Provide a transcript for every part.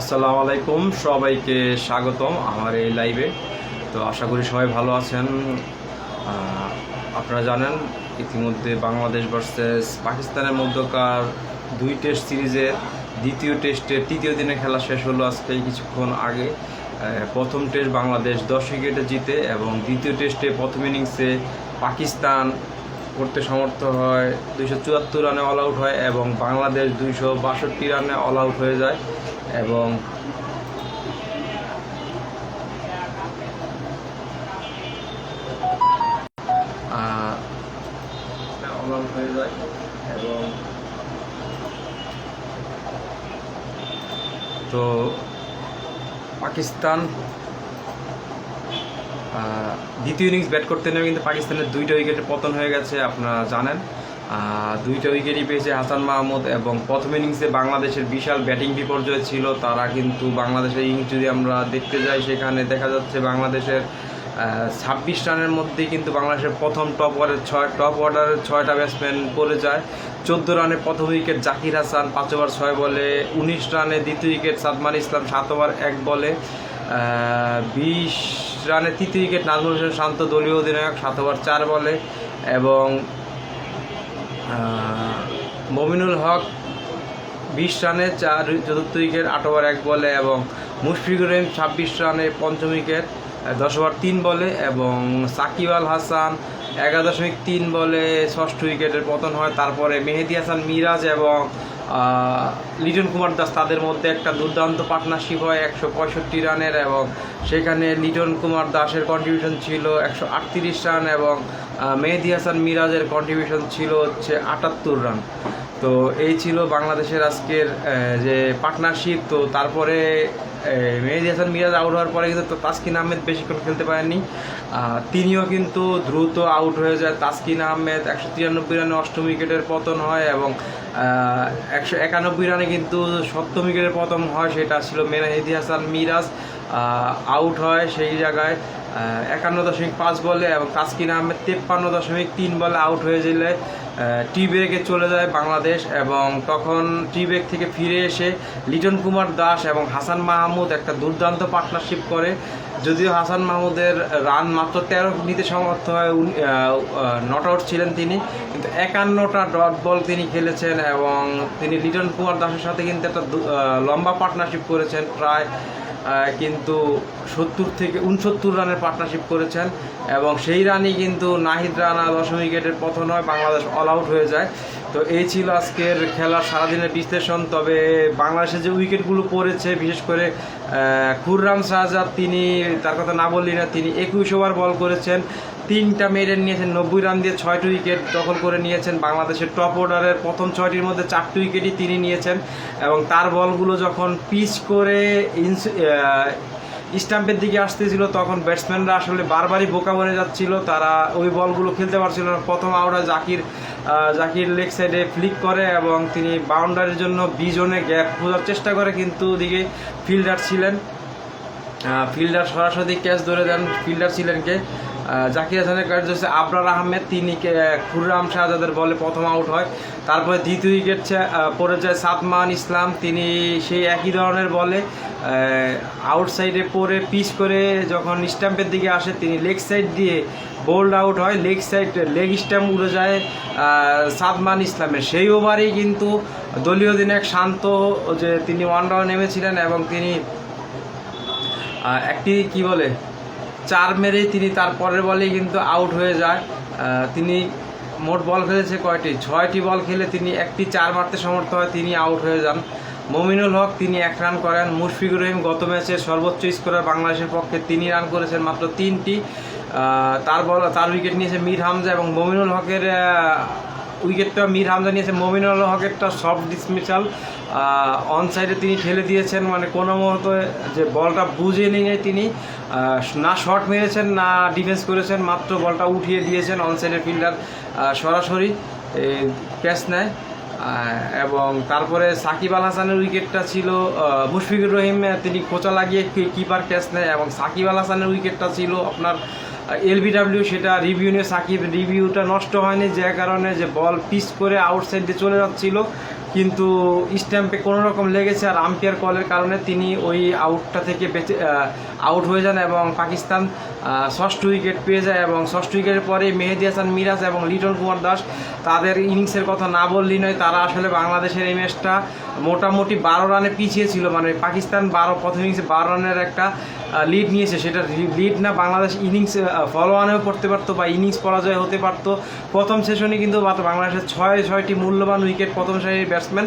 আসসালামু আলাইকুম, সবাইকে স্বাগতম আমার এই লাইভে। তো আশা করি সবাই ভালো আছেন। আপনারা জানেন, ইতিমধ্যে বাংলাদেশ ভার্সেস পাকিস্তানের মধ্যকার দুই টেস্ট সিরিজের দ্বিতীয় টেস্টের তৃতীয় দিনে খেলা শেষ হলো আজকে কিছুক্ষণ আগে। প্রথম টেস্ট বাংলাদেশ দশ উইকেটে জিতে এবং দ্বিতীয় টেস্টে প্রথম ইনিংসে পাকিস্তান করতে সমর্থ হয়। দুইশো চুয়াত্তর রানে অল আউট হয় এবং বাংলাদেশ দুইশো বাষট্টি রানে অল আউট হয়ে যায় এবং হয়ে যায় এবং তো পাকিস্তান দ্বিতীয় ইনিংস ব্যাট করতে নেমে কিন্তু পাকিস্তানের দুইটা উইকেটে পতন হয়ে গেছে, আপনারা জানেন। দুইটা উইকেটই পেয়েছে হাসান মাহমুদ এবং প্রথম ইনিংসে বাংলাদেশের বিশাল ব্যাটিং বিপর্যয় ছিল। তারা কিন্তু বাংলাদেশের ইনিংস যদি আমরা দেখতে যাই, সেখানে দেখা যাচ্ছে বাংলাদেশের ছাব্বিশ রানের মধ্যেই কিন্তু বাংলাদেশের প্রথম টপ ওয়ার্ডের ছয় টপ অর্ডারের ছয়টা ব্যাটসম্যান পড়ে যায়। চোদ্দ রানে প্রথম উইকেট জাকির হাসান, পাঁচ ওভার ছয় বলে। উনিশ রানে দ্বিতীয় উইকেট সাদমান ইসলাম, সাত ওভার এক বলে। বিশ রানে তৃতীয় উইকেট, নাজমুল হোসেন শান্ত দলীয় অধিনায়ক সাত ওভার চার বলে এবং মমিনুল হক বিশ রানে চার, চতুর্থ উইকেট, আট ওভার এক বলে এবং মুশফিকুর রহিম ছাব্বিশ রানে পঞ্চম উইকেট, দশ ওভার তিন বলে এবং সাকিব আল হাসান এগারো দশমিক তিন বলে ষষ্ঠ উইকেটের পতন হয়। তারপরে মেহেদি হাসান মিরাজ এবং লিটন কুমার দাস তাদের মধ্যে একটা দুর্দান্ত পার্টনারশিপ হয়, একশো পঁয়ষট্টি রানের এবং সেখানে লিটন কুমার দাসের কন্ট্রিবিউশন ছিল একশো আটত্রিশ রান এবং মেহেদি হাসান মিরাজের কন্ট্রিবিউশন ছিল হচ্ছে আটাত্তর রান। তো এই ছিল বাংলাদেশের আজকের যে পার্টনারশিপ তো তারপরে মেহেদি হাসান, মিরাজ আউট হওয়ার পরে কিন্তু তাসকিন আহমেদ বেশিক্ষণ খেলতে পারেননি। তিনিও কিন্তু দ্রুত আউট হয়ে যায়। তাসকিন আহমেদ একশো তিরানব্বই রানে অষ্টম উইকেটের পতন হয় এবং একশো একানব্বই রানে কিন্তু সপ্তম উইকেটের পতন হয়, সেটা ছিল মেহেদি হাসান, মিরাজ আউট হয় সেই জায়গায়। একান্ন দশমিক পাঁচ বলে এবং তাসকিন আহমেদ তেপ্পান্ন দশমিক তিন বলে আউট হয়ে গেলে টি ব্রেকে চলে যায় বাংলাদেশ এবং তখন টি ব্রেক থেকে ফিরে এসে লিটন কুমার দাস এবং হাসান মাহমুদ একটা দুর্দান্ত পার্টনারশিপ করে। যদিও হাসান মাহমুদের রান মাত্র তেরো নিতে সমর্থ হয় নট আউট ছিলেন তিনি। কিন্তু একান্নটা ডট বল তিনি খেলেছেন এবং তিনি লিটন কুমার দাসের সাথে কিন্তু একটা লম্বা পার্টনারশিপ করেছেন। প্রায় কিন্তু সত্তর থেকে উনসত্তর রানের পার্টনারশিপ করেছেন এবং সেই রানই কিন্তু নাহিদ রানা দশম উইকেটের পতন হয় বাংলাদেশ অল আউট হয়ে যায়। তো এই ছিল আজকের খেলার সারাদিনের বিশ্লেষণ। তবে বাংলাদেশে যে উইকেটগুলো পড়েছে, বিশেষ করে খুররাম শাহজাদ, তিনি, তার কথা না বললি না, তিনি একুশ ওভার বল করেছেন। তিনটা মেরে নিয়েছেন, নব্বই রান দিয়ে ছয়টি উইকেট দখল করে নিয়েছেন বাংলাদেশের টপ অর্ডারের প্রথম ছয়টির মধ্যে চারটি উইকেটই তিনি নিয়েছেন। এবং তার বলগুলো যখন পিচ করে স্টাম্পের দিকে আসতেছিল তখন ব্যাটসম্যানরা আসলে বারবারই বোকা বনে যাচ্ছিল। তারা ওই বলগুলো খেলতে পারছিল না। প্রথম আউটা জাকির জাকির লেগ সাইডে ফ্লিক করে এবং তিনি বাউন্ডারির জন্য বিজনে গ্যাপ খোঁজার চেষ্টা করে কিন্তু ওদিকে ফিল্ডার ছিলেন। ফিল্ডার সরাসরি ক্যাচ ধরে দেন। ফিল্ডার ছিলেন কে? আহ, জাকির হাসানের কাজ হচ্ছে আবরার আহমেদ। তিনি খুররাম শাহজাদের বলে প্রথম আউট হয়। তারপরে দ্বিতীয় উইকেট পড়ে যায় সাতমান ইসলাম। তিনি সেই একই ধরনের বলে আউটসাইডে পরে পিচ করে যখন স্ট্যাম্পের দিকে আসে, তিনি লেগ সাইড দিয়ে বোল্ড আউট হয়। লেগ সাইড লেগ স্ট্যাম্প উড়ে যায় সাদমান ইসলামের। সেই ওভারেই কিন্তু দলীয় অধিনায়ক শান্ত যে তিনি ওয়ান ডাউন নেমেছিলেন এবং তিনি একটি কি বলে চার মেরেই তিনি তার পরের বলেই কিন্তু আউট হয়ে যায়। তিনি মোট বল খেলেছে কয়টি? ছয়টি বল খেলে তিনি একটি চার মারতে সমর্থ হয়, তিনি আউট হয়ে যান। মমিনুল হক, তিনি এক রান করেন। মুশফিকুর রহিম গত ম্যাচে সর্বোচ্চ স্কোরার বাংলাদেশের পক্ষে তিনি রান করেছেন মাত্র তিনটি। তার বল, তার উইকেট নিয়েছে মীর হামজা এবং মমিনুল হকের উইকেটটা মীর হামজা নিয়েছে। মমিনুল হকেরটা সফট ডিসমিসাল অন সাইডে তিনি ঠেলে দিয়েছেন মানে কোনো মুহূর্তে যে বলটা বুঝে নিয়ে তিনি। না শট মেরেছেন, না ডিফেন্স করেছেন, মাত্র বলটা উঠিয়ে দিয়েছেন অন সাইডের ফিল্ডার সরাসরি। ক্যাচ নেয়। এবং তারপরে সাকিব আল হাসানের উইকেটটা ছিল মুশফিকুর রহিম, তিনি খোঁচা লাগিয়ে কিপার ক্যাচ নেয় এবং সাকিব আল হাসানের উইকেটটা ছিল আপনার এলবিডাব্লিউ সেটা রিভিউ নিয়ে সাকিব রিভিউটা নষ্ট হয়নি, যে কারণে যে বল পিস করে আউটসাইড দিয়ে চলে যাচ্ছিল। কিন্তু স্ট্যাম্পে কোনো রকম লেগেছে আর আম্পায়ার কলের কারণে তিনি ওই আউটটা থেকে বেঁচে আউট হয়ে যান এবং পাকিস্তান ষষ্ঠ উইকেট পেয়ে যায় এবং ষষ্ঠ উইকেটের পরে মেহেদি হাসান, মিরাজ এবং লিটন কুমার দাস তাদের ইনিংসের কথা না বললেই নয়, তারা আসলে বাংলাদেশের এই ম্যাচটা মোটামুটি বারো রানে পিছিয়ে ছিল। মানে পাকিস্তান বারো, প্রথম ইনিংসে বারো রানের একটা লিড নিয়েছে, সেটা লিড না, বাংলাদেশ ইনিংস ফলো ওয়ানেও করতে পারতো বা ইনিংস পরাজয় হতে পারতো। প্রথম সেশনে কিন্তু বাংলাদেশের ছয়, ছয়টি মূল্যবান উইকেট প্রথম সারির ব্যাটসম্যান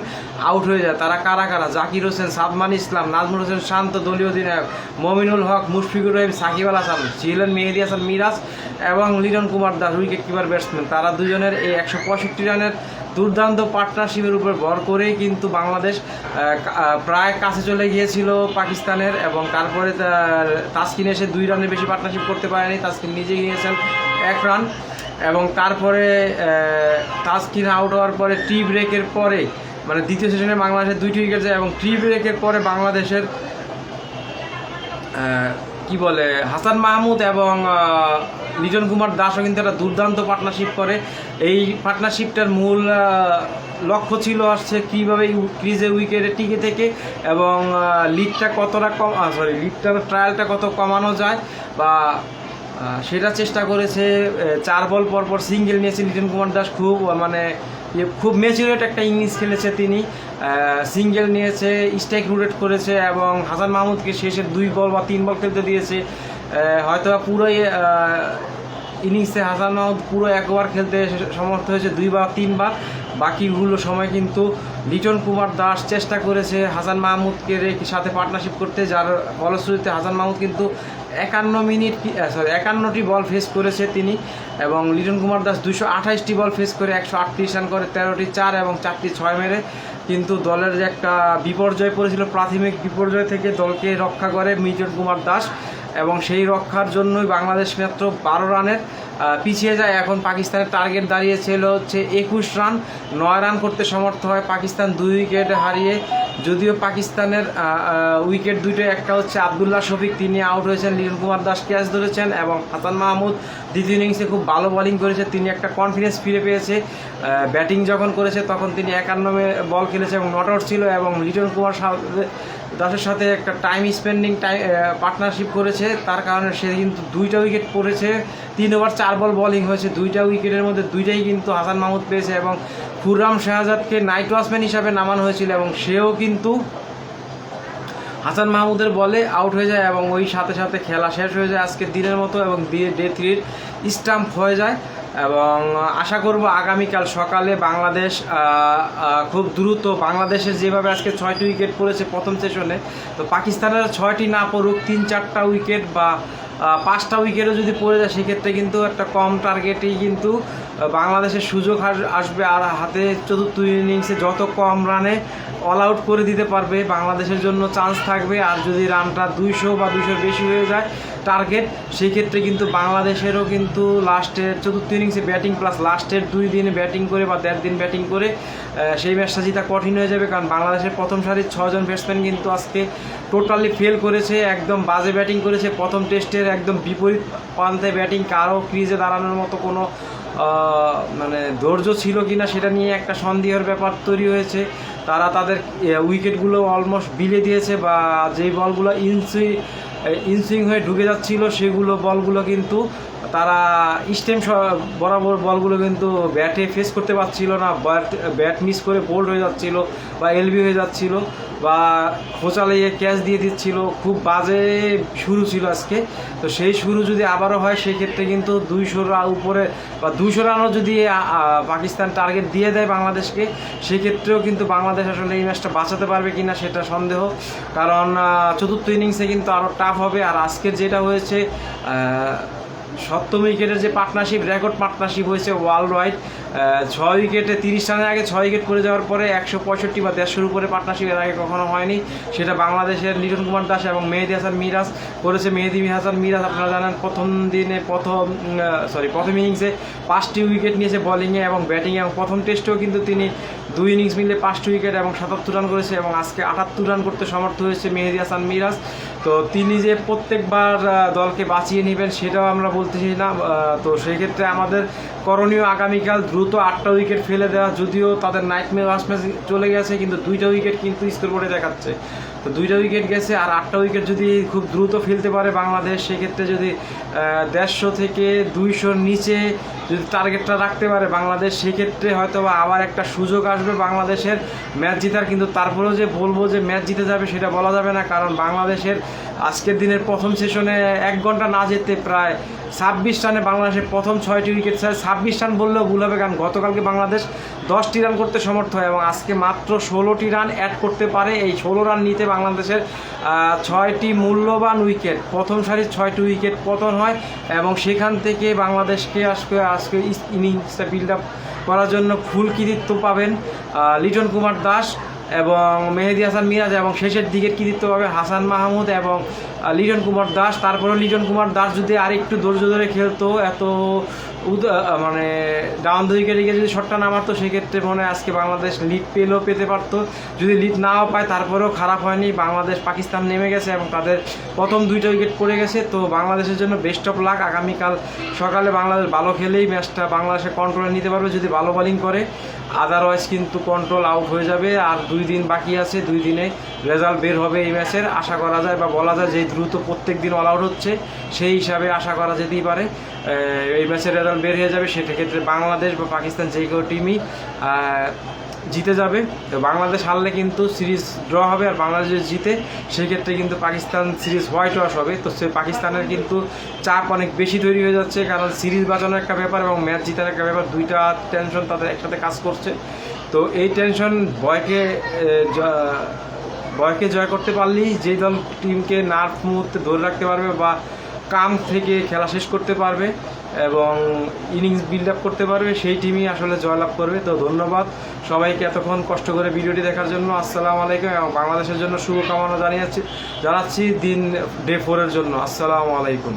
আউট হয়ে যায়। তারা কারা কারা? জাকির হোসেন, সাদমান ইসলাম, নাজমুল হোসেন শান্ত, দলীয় অধিনায়ক, মমিনুল হক, মুশফিকুর রহিম, সাকিব আল হাসান ছিলেন মেহেদি হাসান, মিরাজ এবং Liton Kumar Das wicket keeper batsman তারা দুজনের এই একশো পঁয়ষট্টি রানের দুর্দান্ত পার্টনারশিপের উপর ভর করেই কিন্তু বাংলাদেশ প্রায় কাছে চলে গিয়েছিল পাকিস্তানের এবং তারপরে তাসকিন এসে দুই রানের বেশি পার্টনারশিপ করতে পারেনি। তাসকিন নিজে গিয়েছেন এক রান এবং তারপরে তাসকিন আউট হওয়ার পরে টি ব্রেকের পরে মানে দ্বিতীয় সেশনে বাংলাদেশের দুইটি উইকেট যায় এবং টি ব্রেকের পরে বাংলাদেশের কি বলে, হাসান মাহমুদ এবং লিটন কুমার দাসও কিন্তু একটা দুর্দান্ত পার্টনারশিপ করে। এই পার্টনারশিপটার মূল লক্ষ্য ছিল আসছে কীভাবে ক্রিজে উইকেটে টিকে থেকে এবং লিডটা কতটা কম সরি লিডটার ট্রায়ালটা কত কমানো যায় বা সেটা চেষ্টা করেছে চার বল পর পর সিঙ্গেল নিয়েছে লিটন কুমার দাস। খুব মানে খুব ম্যাচিউরেট একটা ইনিংস খেলেছে তিনি সিঙ্গেল নিয়েছে, স্ট্রাইক রুটেট করেছে এবং হাসান মাহমুদকে শেষে দুই বল বা তিন বল খেলতে দিয়েছে। হয়তো পুরোই ইনিংসে হাসান মাহমুদ পুরো এক ওভার খেলতে সমর্থ হয়েছে দুইবার তিনবার বাকিগুলো সময় কিন্তু লিটন কুমার দাস চেষ্টা করেছে হাসান মাহমুদকে সাথে পার্টনারশিপ করতে, যার ফলশ্রুতিতে হাসান মাহমুদ কিন্তু একান্ন মিনিট সরি একান্নটি বল ফেস করেছে তিনি এবং লিটন কুমার দাস দুশো আঠাশটি বল ফেস করে একশো আটত্রিশ রান করে, তেরোটি চার এবং চারটি ছয় মেরে। কিন্তু দলের যে একটা বিপর্যয় পড়েছিল, প্রাথমিক বিপর্যয় থেকে দলকে রক্ষা করে মিটন কুমার দাস এবং সেই রক্ষার জন্যই বাংলাদেশ মাত্র বারো রানের পিছিয়ে যায়। এখন পাকিস্তানের টার্গেট দাঁড়িয়েছিল হচ্ছে একুশ রান। নয় রান করতে সমর্থ হয় পাকিস্তান, দুই উইকেট হারিয়ে। যদিও পাকিস্তানের উইকেট দুটো একটা হচ্ছে আবদুল্লাহ শফিক, তিনি আউট হয়েছেন। লিটন কুমার দাস ক্যাচ ধরেছেন এবং হাসান মাহমুদ দ্বিতীয় ইনিংসে খুব ভালো বলিং করেছে। তিনি একটা কনফিডেন্স ফিরে পেয়েছে। ব্যাটিং যখন করেছে, তখন তিনি একান্ন বল খেলেছে এবং নট আউট ছিল এবং লিটন কুমার দাসের সাথে একটা টাইম স্পেন্ডিং টাইম পার্টনারশিপ করেছে। তার কারণে সে কিন্তু দুইটা উইকেট পড়েছে। তিন ওভার চার বল বলিং হয়েছে। দুইটা উইকেটের মধ্যে দুইটাই কিন্তু হাসান মাহমুদ পেয়েছে এবং খুররাম শাহজাদকে নাইট ওয়াচম্যান হিসাবে নামানো হয়েছিল এবং সেও কিন্তু হাসান মাহমুদের বলে আউট হয়ে যায় এবং ওই সাথে সাথে খেলা শেষ হয়ে যায় আজকের দিনের মতো এবং ডে থ্রির স্টাম্প হয়ে যায়। এবং আশা করব আগামীকাল সকালে বাংলাদেশ খুব দ্রুত বাংলাদেশের যেভাবে আজকে ছয়টি উইকেট পড়েছে প্রথম সেশনে, তো পাকিস্তানের ছয়টি না পড়ুক, তিন চারটা উইকেট বা পাঁচটা উইকেটও যদি পড়ে যায়, সেক্ষেত্রে কিন্তু একটা কম টার্গেটেই কিন্তু বাংলাদেশের সুযোগ আস- আসবে। আর হাতে চতুর্থ ইনিংসে যত কম রানে অল আউট করে দিতে পারবে, বাংলাদেশের জন্য চান্স থাকবে। আর যদি রানটা দুইশো বা দুইশোর বেশি হয়ে যায় টার্গেট সেই ক্ষেত্রে কিন্তু বাংলাদেশেরও কিন্তু লাস্টের চতুর্থ ইনিংসে ব্যাটিং প্লাস লাস্টের দুই দিনে ব্যাটিং করে বা দেড় দিন ব্যাটিং করে সেই ম্যাচটা জিতা কঠিন হয়ে যাবে কারণ বাংলাদেশের প্রথম সারির ছজন ব্যাটসম্যান কিন্তু আজকে টোটালি ফেল করেছে, একদম বাজে ব্যাটিং করেছে, প্রথম টেস্টের একদম বিপরীত প্রান্তে ব্যাটিং কারও ক্রিজে দাঁড়ানোর মতো কোনো মানে ধৈর্য ছিল কিনা সেটা নিয়ে একটা সন্দেহের ব্যাপার তৈরি হয়েছে। তারা তাদের উইকেটগুলো অলমোস্ট বিলে দিয়েছে বা যেই বলগুলো ইনসুই ইনসুইং হয়ে ঢুকে যাচ্ছিল, সেগুলো বলগুলো কিন্তু তারা স্টেম বরাবর বলগুলো কিন্তু ব্যাটে ফেস করতে পারছিল না ব্যাট মিস করে বোল্ড হয়ে যাচ্ছিল বা এলবি হয়ে যাচ্ছিল। বা খোঁচা লেগে ক্যাচ দিয়ে দিচ্ছিল, খুব বাজে শুরু ছিল আজকে। তো সেই শুরু যদি আবারও হয়, সেক্ষেত্রে কিন্তু দুইশোর উপরে বা দুইশো রানও যদি পাকিস্তান টার্গেট দিয়ে দেয় বাংলাদেশকে, সেক্ষেত্রেও কিন্তু বাংলাদেশ আসলে এই ম্যাচটা বাঁচাতে পারবে কি না সেটা সন্দেহ। কারণ চতুর্থ ইনিংসে কিন্তু আরও টাফ হবে। আর আজকের যেটা হয়েছে সপ্তম উইকেটের যে পার্টনারশিপ রেকর্ড পার্টনারশিপ হয়েছে ওয়ার্ল্ড ওয়াইড ছয় উইকেটে তিরিশ রানের আগে ছয় উইকেট করে যাওয়ার পরে একশো পঁয়ষট্টি বা দেড়শোর উপরে পার্টনারশিপ এর আগে কখনো হয়নি। সেটা বাংলাদেশের লিটন কুমার দাস এবং মেহেদি হাসান মিরাজ করেছে। মেহেদি হাসান মিরাজ আপনারা জানেন প্রথম দিনে প্রথম সরি প্রথম ইনিংসে পাঁচটি উইকেট নিয়েছে বোলিংয়ে এবং ব্যাটিংয়ে এবং প্রথম টেস্টেও কিন্তু তিনি দুই ইনিংস মিলে পাঁচটি উইকেট এবং সাতাত্তর রান করেছে এবং আজকে আটাত্তর রান করতে সমর্থ হয়েছে মেহেদি হাসান মিরাজ। তো তিনি যে প্রত্যেকবার দলকে বাঁচিয়ে নেবেন সেটাও আমরা বলতে বলতেছি না। তো সেই ক্ষেত্রে আমাদের করণীয় আগামীকাল দ্রুত আটটা উইকেট ফেলে দেওয়া, যদিও তাদের নাইট ম্যাচ চলে গেছে, কিন্তু দুইটা উইকেট কিন্তু স্কোর বোর্ডে দেখাচ্ছে। তো দুইটা উইকেট গেছে আর আটটা উইকেট যদি খুব দ্রুত ফেলতে পারে বাংলাদেশ, সেক্ষেত্রে যদি দেড়শো থেকে দুইশোর নিচে যদি টার্গেটটা রাখতে পারে বাংলাদেশ, সেক্ষেত্রে হয়তো বা আবার একটা সুযোগ আসবে বাংলাদেশের ম্যাচ জিতার। কিন্তু তারপরেও যে বলব যে ম্যাচ জিতে যাবে সেটা বলা যাবে না, কারণ বাংলাদেশের আজকের দিনের প্রথম সেশনে এক ঘণ্টা না যেতে প্রায় ছাব্বিশ রানে বাংলাদেশের প্রথম ছয়টি উইকেট ছাড়া। ছাব্বিশ রান বললেও ভুল হবে, কারণ গতকালকে বাংলাদেশ দশটি রান করতে সমর্থ হয় এবং আজকে মাত্র ষোলোটি রান অ্যাড করতে পারে। এই ষোলো রান নিতে বাংলাদেশের ছয়টি মূল্যবান উইকেট প্রথম সারির ছয়টি উইকেট পতন হয় এবং সেখান থেকে বাংলাদেশকে আজকে আজকে ইনিংসটা বিল্ড আপ করার জন্য ফুল কৃতিত্ব পাবেন লিটন কুমার দাস এবং মেহেদি হাসান মিরাজ এবং শেষের দিকের কৃতিত্ব পাবে হাসান মাহমুদ এবং লিটন কুমার দাস। তারপরেও লিটন কুমার দাস যদি আর একটু ধৈর্য ধরে খেলতো, এত উদ- মানে ডাউন উইকেটে গিয়ে যদি শটটা না মারতো সেক্ষেত্রে মনে হয় আজকে বাংলাদেশ লিড পেলেও পেতে পারতো। যদি লিড নাও পায়, তারপরেও খারাপ হয়নি। বাংলাদেশ পাকিস্তান নেমে গেছে এবং তাদের প্রথম দুইটা উইকেট পড়ে গেছে। তো বাংলাদেশের জন্য বেস্ট অফ লাক আগামীকাল সকালে বাংলাদেশ ভালো খেলেই ম্যাচটা বাংলাদেশে কন্ট্রোলে নিতে পারবে। যদি ভালো বোলিং করে আদারওয়াইজ কিন্তু কন্ট্রোল আউট হয়ে যাবে। আর দুই দিন বাকি আছে, দুই দিনে রেজাল্ট বের হবে এই ম্যাচের আশা করা যায় বা বলা যায় যে দ্রুত প্রত্যেক দিন অল আউট হচ্ছে। সেই হিসাবে আশা করা যেতেই পারে। এই ম্যাচের রেজাল্ট বের হয়ে যাবে সেটা ক্ষেত্রে বাংলাদেশ বা পাকিস্তান যে কেউ টিমই জিতে যাবে। তো বাংলাদেশ হারলে কিন্তু সিরিজ ড্র হবে আর বাংলাদেশ জিতে, সেক্ষেত্রে কিন্তু পাকিস্তান সিরিজ হোয়াইট ওয়াশ হবে। তো সে পাকিস্তানের কিন্তু চাপ অনেক বেশি তৈরি হয়ে যাচ্ছে, কারণ সিরিজ বাঁচানোর একটা ব্যাপার এবং ম্যাচ জিতার একটা ব্যাপার, দুইটা টেনশন তাদের একসাথে কাজ করছে। তো এই টেনশন বয়কে বয়কে জয় করতে পারলেই যেই দল টিমকে নার্ভ মুহূর্তে ধরে রাখতে পারবে বা কাম থেকে খেলা শেষ করতে পারবে এবং ইনিংস বিল্ড আপ করতে পারবে, সেই টিমই আসলে জয়লাভ করবে। তো ধন্যবাদ সবাইকে এতক্ষণ কষ্ট করে ভিডিওটি দেখার জন্য। আসসালামু আলাইকুম এবং বাংলাদেশের জন্য শুভকামনা জানিয়েছি জানাচ্ছি দিন ডে ফোরের জন্য। আসসালামু আলাইকুম।